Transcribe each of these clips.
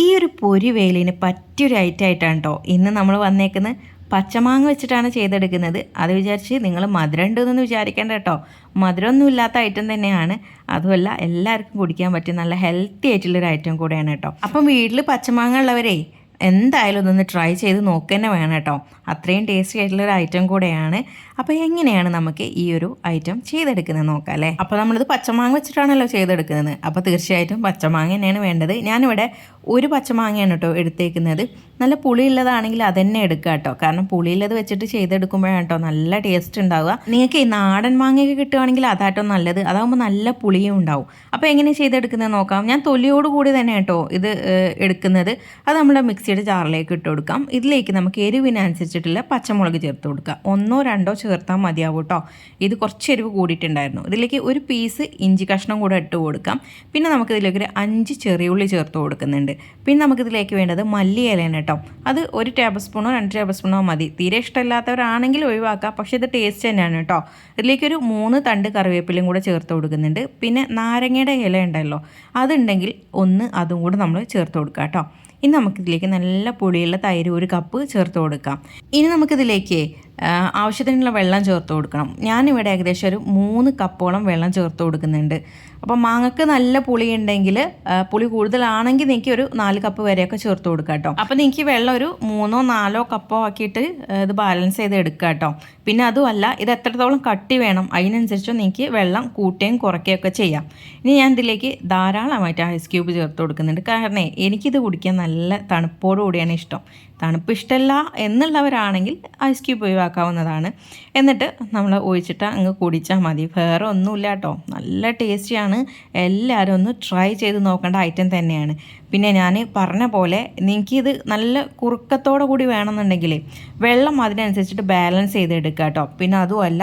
ഈ ഒരു പൊരി വേലിന് പറ്റിയൊരു ഐറ്റം ആയിട്ടാണ് കേട്ടോ ഇന്ന് നമ്മൾ വന്നേക്കുന്നത് പച്ചമാങ്ങ വെച്ചിട്ടാണ് ചെയ്തെടുക്കുന്നത്. അത് വിചാരിച്ച് നിങ്ങൾ മധുരം ഉണ്ടെന്നൊന്നും വിചാരിക്കേണ്ട കേട്ടോ മധുരമൊന്നും ഇല്ലാത്ത ഐറ്റം തന്നെയാണ്. അതുമല്ല എല്ലാവർക്കും കുടിക്കാൻ പറ്റിയ നല്ല ഹെൽത്തി ആയിട്ടുള്ളൊരു ഐറ്റം കൂടെയാണ് കേട്ടോ അപ്പം വീട്ടിൽ പച്ചമാങ്ങ ഉള്ളവരെ എന്തായാലും ഇതൊന്ന് ട്രൈ ചെയ്ത് നോക്കുക തന്നെ വേണം കേട്ടോ അത്രയും ടേസ്റ്റി ആയിട്ടുള്ളൊരു ഐറ്റം കൂടെയാണ്. അപ്പോൾ എങ്ങനെയാണ് നമുക്ക് ഈ ഒരു ഐറ്റം ചെയ്തെടുക്കുന്നത് നോക്കാം അല്ലേ? അപ്പോൾ നമ്മളിത് പച്ചമാങ്ങ വെച്ചിട്ടാണല്ലോ ചെയ്തെടുക്കുന്നത്. അപ്പോൾ തീർച്ചയായിട്ടും പച്ചമാങ്ങ തന്നെയാണ് വേണ്ടത്. ഞാനിവിടെ ഒരു പച്ചമാങ്ങയാണ് കേട്ടോ എടുത്തേക്കുന്നത്. നല്ല പുളിയുള്ളതാണെങ്കിൽ തന്നെ എടുക്കുക കേട്ടോ. കാരണം പുളിയുള്ളത് വെച്ചിട്ട് ചെയ്തെടുക്കുമ്പോഴാണ് കേട്ടോ നല്ല ടേസ്റ്റ് ഉണ്ടാവുക. നിങ്ങൾക്ക് ഈ നാടൻ മാങ്ങയൊക്കെ കിട്ടുവാണെങ്കിൽ അതാട്ടോ നല്ലത്. അതാകുമ്പോൾ നല്ല പുളിയും ഉണ്ടാവും. അപ്പോൾ എങ്ങനെ ചെയ്തെടുക്കുന്നത് നോക്കാം. ഞാൻ തൊലിയോട് കൂടി തന്നെ കേട്ടോ ഇത് എടുക്കുന്നത്. അത് നമ്മുടെ മിക്സിയുടെ ജാറിലേക്ക് ഇട്ട് കൊടുക്കാം. ഇതിലേക്ക് നമുക്ക് എരിവിനനുസരിച്ചിട്ടുള്ള പച്ചമുളക് ചേർത്ത് കൊടുക്കാം. ഒന്നോ രണ്ടോ ചേർത്താൽ മതിയാവും കേട്ടോ ഇത് കുറച്ച് എരിവ് കൂടിയിട്ടുണ്ടായിരുന്നു. ഇതിലേക്ക് ഒരു പീസ് ഇഞ്ചി കഷ്ണം കൂടെ ഇട്ട് കൊടുക്കാം. പിന്നെ നമുക്കിതിലേക്ക് ഒരു അഞ്ച് ചെറിയുള്ളി ചേർത്ത് കൊടുക്കുന്നുണ്ട്. പിന്നെ നമുക്കിതിലേക്ക് വേണ്ടത് മല്ലിയിലയാണ് കേട്ടോ അത് ഒരു ടേബിൾ സ്പൂണോ രണ്ട് ടേബിൾ സ്പൂണോ മതി. തീരെ ഇഷ്ടമില്ലാത്തവരാണെങ്കിൽ ഒഴിവാക്കാം. പക്ഷേ ഇത് ടേസ്റ്റ് തന്നെയാണ് കേട്ടോ ഇതിലേക്കൊരു മൂന്ന് തണ്ട് കറിവേപ്പിലയും കൂടെ ചേർത്ത് കൊടുക്കുന്നുണ്ട്. പിന്നെ നാരങ്ങയുടെ ഇല ഉണ്ടല്ലോ അതുണ്ടെങ്കിൽ ഒന്ന് അതും കൂടെ നമ്മൾ ചേർത്ത് കൊടുക്കാം കേട്ടോ ഇനി നമുക്കിതിലേക്ക് നല്ല പുളിയുള്ള തൈര് ഒരു കപ്പ് ചേർത്ത് കൊടുക്കാം. ഇനി നമുക്കിതിലേക്ക് ആവശ്യത്തിനുള്ള വെള്ളം ചേർത്ത് കൊടുക്കണം. ഞാനിവിടെ ഏകദേശം ഒരു മൂന്ന് കപ്പോളം വെള്ളം ചേർത്ത് കൊടുക്കുന്നുണ്ട്. അപ്പോൾ മാങ്ങക്ക് നല്ല പുളി ഉണ്ടെങ്കിൽ പുളി കൂടുതലാണെങ്കിൽ നിങ്ങൾക്ക് ഒരു നാല് കപ്പ് വരെയൊക്കെ ചേർത്ത് കൊടുക്കാം കേട്ടോ. അപ്പോൾ നിങ്ങൾക്ക് വെള്ളം ഒരു മൂന്നോ നാലോ കപ്പോ ആക്കിയിട്ട് ഇത് ബാലൻസ് ചെയ്ത് എടുക്കുക കേട്ടോ. പിന്നെ അതുമല്ല ഇത് എത്രത്തോളം കട്ടി വേണം അതിനനുസരിച്ച് നിങ്ങൾക്ക് വെള്ളം കൂട്ടുകയും കുറയ്ക്കുകയൊക്കെ ചെയ്യാം. ഇനി ഞാൻ ഇതിലേക്ക് ധാരാളമായിട്ട് ഐസ് ക്യൂബ് ചേർത്ത് കൊടുക്കുന്നുണ്ട്. കാരണം എനിക്കിത് കുടിക്കാൻ നല്ല തണുപ്പോടു കൂടിയാണ് ഇഷ്ടം. തണുപ്പ് ഇഷ്ടമല്ല എന്നുള്ളവരാണെങ്കിൽ ഐസ് ക്യൂബ് ഒഴിവാക്കാവുന്നതാണ്. എന്നിട്ട് നമ്മൾ ഒഴിച്ചിട്ട് അങ്ങ് കുടിച്ചാൽ മതി. വേറെ ഒന്നുമില്ല കേട്ടോ. നല്ല ടേസ്റ്റിയാണ്. എല്ലാവരും ഒന്ന് ട്രൈ ചെയ്ത് നോക്കേണ്ട ഐറ്റം തന്നെയാണ്. പിന്നെ ഞാൻ പറഞ്ഞ പോലെ നിങ്ങൾക്ക് ഇത് നല്ല കുറുക്കത്തോടു കൂടി വേണമെന്നുണ്ടെങ്കിൽ വെള്ളം അതിനനുസരിച്ചിട്ട് ബാലൻസ് ചെയ്ത് എടുക്കുക കേട്ടോ. പിന്നെ അതുമല്ല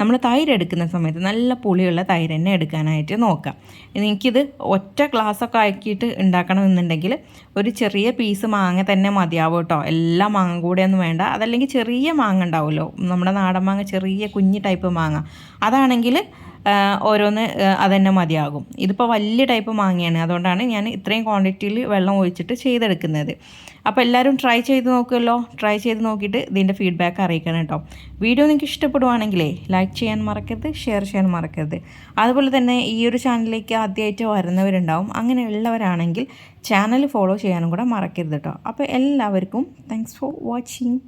നമ്മൾ തൈര് എടുക്കുന്ന സമയത്ത് നല്ല പുളിയുള്ള തൈര് തന്നെ എടുക്കാനായിട്ട് നോക്കാം നിങ്ങൾക്കിത് ഒറ്റ ഗ്ലാസ്സൊക്കെ ആക്കിയിട്ട് ഉണ്ടാക്കണമെന്നുണ്ടെങ്കിൽ ഒരു ചെറിയ പീസ് മാങ്ങ തന്നെ മതിയാവും കേട്ടോ. എല്ലാ മാങ്ങ കൂടെയൊന്നും വേണ്ട. അതല്ലെങ്കിൽ ചെറിയ മാങ്ങ ഉണ്ടാവുമല്ലോ. നമ്മുടെ നാടൻ മാങ്ങ ചെറിയ കുഞ്ഞ് ടൈപ്പ് മാങ്ങ. അതാണെങ്കിൽ ഓരോന്ന് അതന്നെ മതിയാകും. ഇതിപ്പോൾ വലിയ ടൈപ്പ് മാങ്ങയാണ്. അതുകൊണ്ടാണ് ഞാൻ ഇത്രയും ക്വാണ്ടിറ്റിയിൽ വെള്ളം ഒഴിച്ചിട്ട് ചെയ്തെടുക്കുന്നത്. അപ്പോൾ എല്ലാവരും ട്രൈ ചെയ്ത് നോക്കുമല്ലോ ട്രൈ ചെയ്ത് നോക്കിയിട്ട് ഇതിന്റെ ഫീഡ്ബാക്ക് അറിയിക്കണം കേട്ടോ. വീഡിയോ നിങ്ങൾക്ക് ഇഷ്ടപ്പെടുവാണെങ്കിലേ ലൈക്ക് ചെയ്യാൻ മറക്കരുത് ഷെയർ ചെയ്യാൻ മറക്കരുത്. അതുപോലെ തന്നെ ഈ ഒരു ചാനലിലേക്ക് ആദ്യമായിട്ട് വരുന്നവരുണ്ടാവും. അങ്ങനെയുള്ളവരാണെങ്കിൽ ചാനൽ ഫോളോ ചെയ്യാനും കൂടെ മറക്കരുത് കേട്ടോ. അപ്പോൾ എല്ലാവർക്കും താങ്ക്സ് ഫോർ വാച്ചിങ്